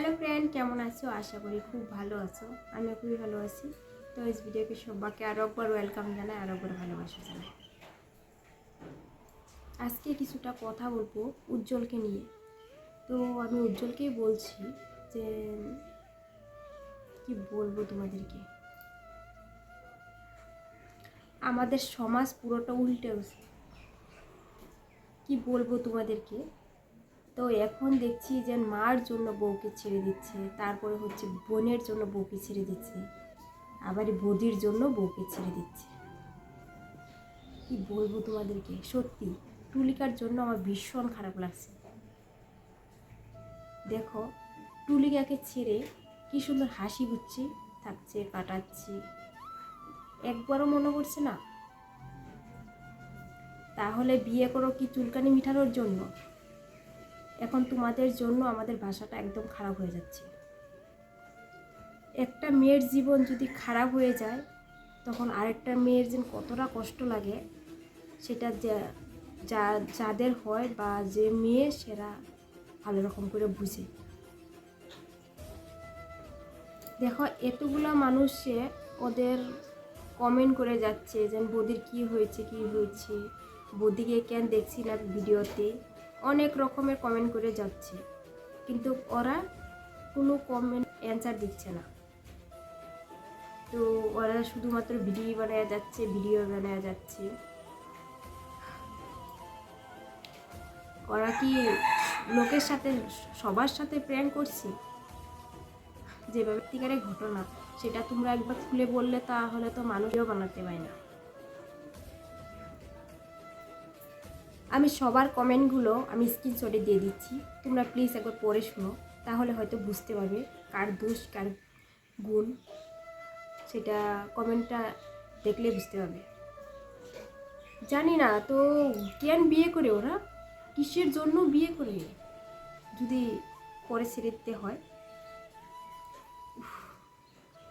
Hello friend কেমন আছো? আশা করি খুব ভালো আছো। আমিও খুবই ভালো আছি। তো এই ভিডিওকে সবাইকে আরও একবার ওয়েলকাম জানাই আরও একবার ভালোবাসা জানাই। আজকে কিছুটা কথা বলব উজ্জ্বলকে নিয়ে। তো আমি উজ্জ্বলকেই বলছি যে, কি বলব তোমাদেরকে? আমাদের সমাজ পুরোটা উল্টে কি বলব তোমাদেরকে? তো এখন দেখছি যে মার জন্য বউকে ছেড়ে দিচ্ছে, তারপরে হচ্ছে বোনের জন্য বউকে ছেড়ে দিচ্ছে, আবার বৌদির জন্য বউকে ছেড়ে দিচ্ছে। কি বলব তোমাদেরকে? সত্যি, টুলিকার জন্য আমার ভীষণ খারাপ লাগছে। দেখো, টুলিকাকে ছেড়ে কি সুন্দর হাসি হচ্ছে থাকছে, কাটাচ্ছি। একবারও মনে করছে না। তাহলে বিয়ে করো কি চুলকানি মিঠানোর জন্য? এখন তোমাদের জন্য আমাদের ভাষাটা একদম খারাপ হয়ে যাচ্ছে। একটা মেয়ের জীবন যদি খারাপ হয়ে যায়, তখন আরেকটা মেয়ের যে কতটা কষ্ট লাগে, সেটা যা- যাদের হয় বা যে মেয়ে, সেরা ভালো রকম করে বুঝে। দেখো, এতগুলো মানুষে ওদের কমেন্ট করে যাচ্ছে যে, বৌদির কি হয়েছে কি হয়েছে? বৌদিকে কেন দেখছি না ভিডিওতে? অনেক রকমের কমেন্ট করে যাচ্ছে। কিন্তু ওরা কোনো কমেন্ট অ্যান্সার দিচ্ছে না। তো ওরা শুধুমাত্র ভিডিও বানায় যাচ্ছে ভিডিও বানায় যাচ্ছে। ওরা কি লোকের সাথে, সবার সাথে প্র্যাঙ্ক করছে? যে ঘটনা, সেটা তোমরা একবার খুলে বললে তাহলে তো মানুষও বানাতে পারে না। আমি সবার কমেন্টগুলো আমি স্ক্রিনশটে দিয়ে দিচ্ছি। তোমরা প্লিজ একবার পড়ে শুনো, তাহলে হয়তো বুঝতে পারবে কার দোষ, কার গুণ। সেটা কমেন্টটা দেখলে বুঝতে পারবে। জানি না, তো কেন বিয়ে করে ওরা? কিসের জন্য বিয়ে করে? যদি পরে ছেড়ে দিতে হয়।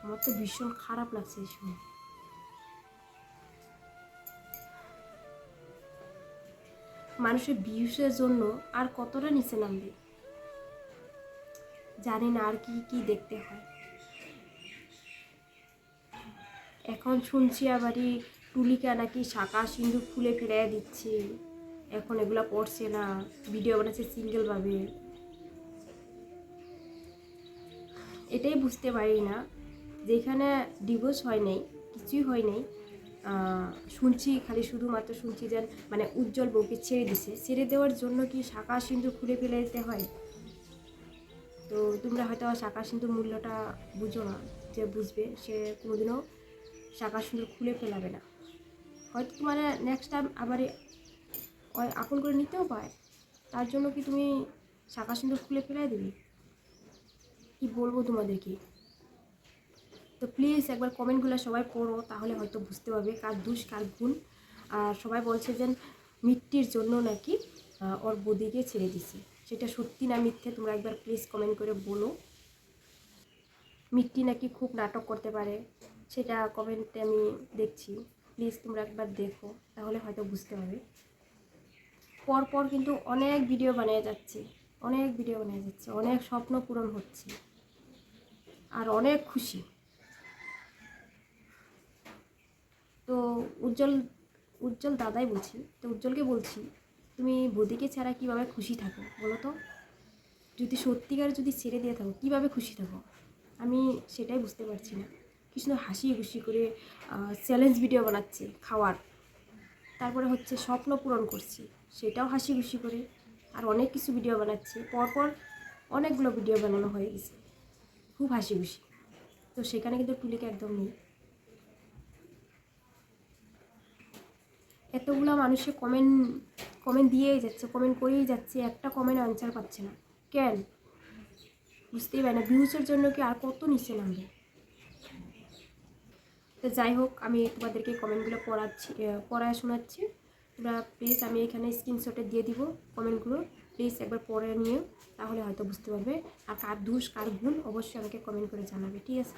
আমার তো ভীষণ খারাপ লাগছে শুনে মানুষের বিউসের জন্য আর কতটা নিচে নামবে? জানি না আর কি কি দেখতে হয়। এখন শুনছি আবারই টুলিকা নাকি শাঁকা সিন্দুক ফুলে ফেলে দিচ্ছে। এখন এগুলো পড়ছে না ভিডিও বানাচ্ছে সিঙ্গেলভাবে এটাই বুঝতে পারি না। যেখানে ডিভোর্স হয় নাই, কিছুই হয় নাই শুনছি, খালি শুধুমাত্র শুনছি যে মানে উজ্জ্বল বউকে ছেড়ে দিছে। ছেড়ে দেওয়ার জন্য কি শাখা সিন্দুর খুলে ফেলে দিতে হয়? তো তোমরা হয়তো শাখা সিন্দুর মূল্যটা বুঝো না, যে বুঝবে, সে কোনোদিনও শাখা সিন্দুর খুলে ফেলাবে না। হয়তো তোমার নেক্সট টাইম আবার আপন করে নিতেও পায় তার জন্য কি তুমি শাখা সিন্দুর খুলে ফেলাই দিবি? কি বলব তোমাদেরকে? তো প্লিজ একবার কমেন্টগুলো সবাই পড়ো, তাহলে হয়তো বুঝতে পারবে কার দুষ, কার গুণ। আর সবাই বলছে যে মিট্টির জন্য নাকি ওর বদিকে ছেড়ে দিছে। সেটা সত্যি না মিথ্যে, তোমরা একবার প্লিজ কমেন্ট করে বলো। মিট্টি নাকি খুব নাটক করতে পারে, সেটা কমেন্টে আমি দেখছি। প্লিজ তোমরা একবার দেখো, তাহলে হয়তো বুঝতে পারবে। পরপর কিন্তু অনেক ভিডিও বানিয়ে যাচ্ছে, অনেক ভিডিও বানিয়ে যাচ্ছে, অনেক স্বপ্ন পূরণ হচ্ছে। আর অনেক খুশি তো উজ্জ্বল উজ্জ্বল দাদাই বলছি, তো উজ্জ্বলকে বলছি, তুমি বদিকে ছাড়া কীভাবে খুশি থাকো বলো তো? যদি সত্যিকার যদি ছেড়ে দিয়ে থাকো, কীভাবে খুশি থাকো? আমি সেটাই বুঝতে পারছি না। কি সুন্দর হাসি খুশি করে চ্যালেঞ্জ ভিডিও বানাচ্ছে খাওয়ার। তারপরে হচ্ছে স্বপ্ন পূরণ করছি, সেটাও হাসি খুশি করে। আর অনেক কিছু ভিডিও বানাচ্ছে, পরপর অনেকগুলো ভিডিও বানানো হয়ে গেছে। খুব হাসি খুশি। তো সেখানে কিন্তু টুলিকে একদম নেই। এতগুলো মানুষে কমেন্ট কমেন্ট দিয়েই যাচ্ছে কমেন্ট করেই যাচ্ছে, একটা কমেন্ট আনসার পাচ্ছে না। কেন? বুঝতেই পারি না ভিউজের জন্য কি আর কত নিচে নামবে? তো যাই হোক, আমি তোমাদেরকে কমেন্টগুলো পড়াচ্ছি পড়ায় শোনাচ্ছি। তোমরা প্লিজ আমি এখানে স্ক্রিনশটে দিয়ে দিব কমেন্টগুলো প্লিজ একবার পড়ে নিও, তাহলে হয়তো বুঝতে পারবে। আর কার দোষ, কার গুণ অবশ্যই আমাকে কমেন্ট করে জানাবে, ঠিক আছে?